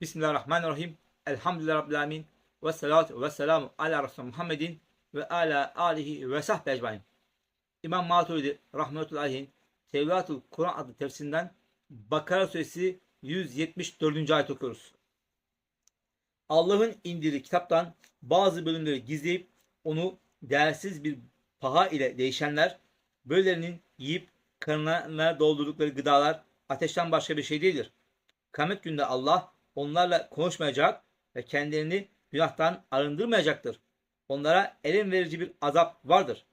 Bismillahirrahmanirrahim. Elhamdülillahi Rabbil Alemin. Ve salatu ve selamu ala Resulü Muhammedin ve ala alihi ve sahbihi ecmain. İmam Maturidi Rahmetullahi'nin Tevratul Kur'an adlı tefsirinden Bakara suresi 174. ayet okuyoruz. Allah'ın indirdiği kitaptan bazı bölümleri gizleyip onu değersiz bir paha ile değişenler, böylelerinin yiyip karınlarına doldurdukları gıdalar ateşten başka bir şey değildir. Kıyamet günde Allah onlarla konuşmayacak ve kendilerini günahtan arındırmayacaktır. Onlara elem verici bir azap vardır.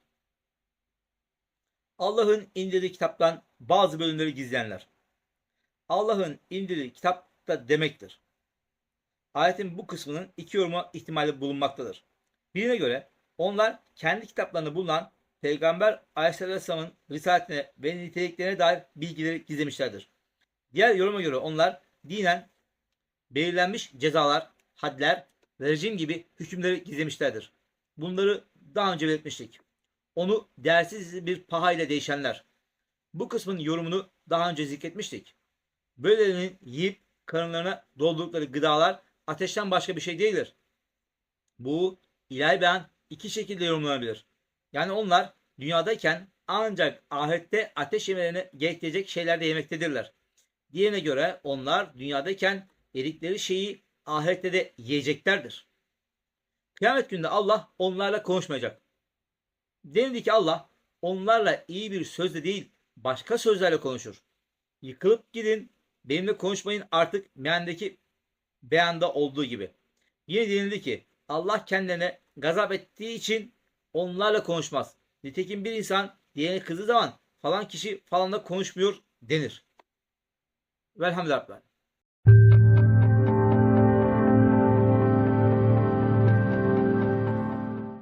Allah'ın indirdiği kitaptan bazı bölümleri gizleyenler. Allah'ın indirdiği kitapta demektir. Ayetin bu kısmının iki yoruma ihtimali bulunmaktadır. Birine göre onlar kendi kitaplarında bulunan Peygamber Aleyhisselam'ın risaletine ve niteliklerine dair bilgileri gizlemişlerdir. Diğer yoruma göre onlar dinen belirlenmiş cezalar, hadler ve rejim gibi hükümleri gizlemişlerdir. Bunları daha önce belirtmiştik. Onu değersiz bir pahayla değişenler. Bu kısmın yorumunu daha önce zikretmiştik. Böylelerinin yiyip karınlarına doldurdukları gıdalar ateşten başka bir şey değildir. Bu ilahi beyan iki şekilde yorumlanabilir. Yani onlar dünyadayken ancak ahirette ateş yemelerine gerektirecek şeyler de yemektedirler. Diğerine göre onlar dünyadayken yedikleri şeyi ahirette de yiyeceklerdir. Kıyamet günde Allah onlarla konuşmayacak. Denildi ki Allah onlarla iyi bir sözle değil başka sözlerle konuşur. Yıkılıp gidin benimle konuşmayın artık meandaki beyanda olduğu gibi. Yine denildi ki Allah kendilerine gazap ettiği için onlarla konuşmaz. Nitekim bir insan diğerine kızdığı zaman falan kişi falanla konuşmuyor denir. Velhamdülillah.